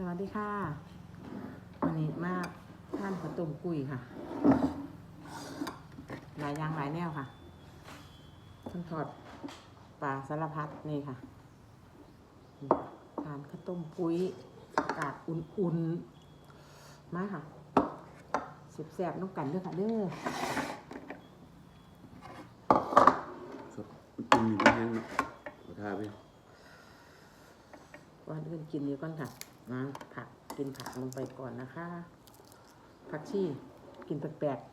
สวัสดีค่ะวันนี้มาท่านข้าวต้มกุ้ยค่ะ หลายอย่างหลายแนวค่ะทั้งทอดปลาสารพัดนี่ค่ะนี่ทานข้าวต้มกุ้ยอากาศอุ่นๆ มาค่ะสิบแสบๆน้องกันเด้อค่ะเด้อสดกินอยู่ไม่แห้งเนาะขอทาพี่ก่อนอื่นกินนี้ก่อนค่ะ มาผักกินผักลงไปก่อนนะคะ ผักชีกินแปลกๆ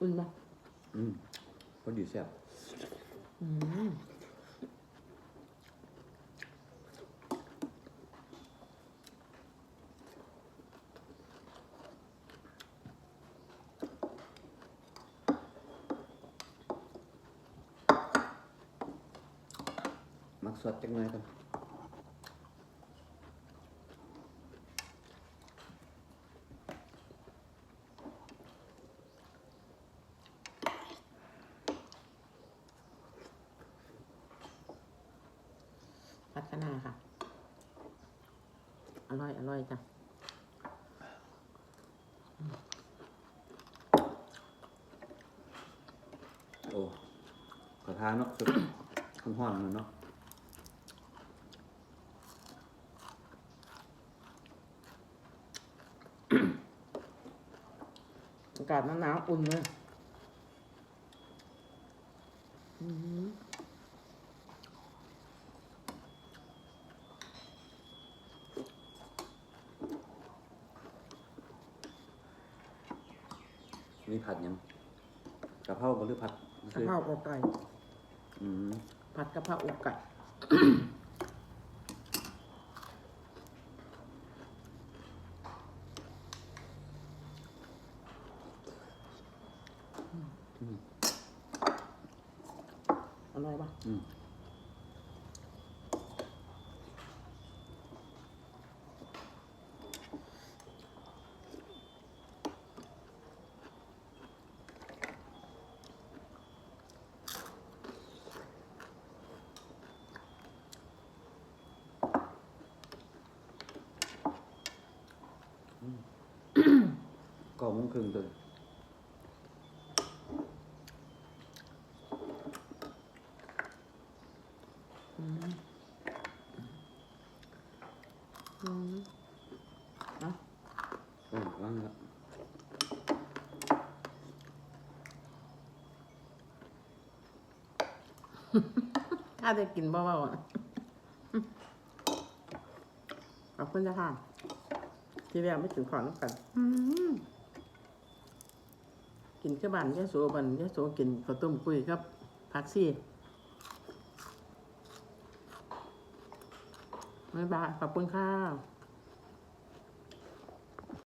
อุ่นไหมอืมพอดีแซ่บอืม มักสดจังเลยครับพัฒนาค่ะ อร่อย อร่อยจ้ะโอ้ขอทาเนาะสดข้นห้อนๆเนาะ อากาศหนาวๆอุ่นเลยอืมนี่ผัดยังกะเพราบ่หรือผัดกะเพราอกไก่ อืม ผัดกะเพราอกไก่ อร่อยปะอืมเก็มุ้งครึ่งตัว อืมอืมเอา โอ้ว่างแล้วถ้าจะกินเบาๆอะขอบคุณจ้าค่ะที่แรกไม่ถึงขอน้ำกันอืมกินกระบันยะโสบันยะโสกินข้าวต้มกุ้ยครับผักซี่บ๊ายบายขอบคุณค่ะ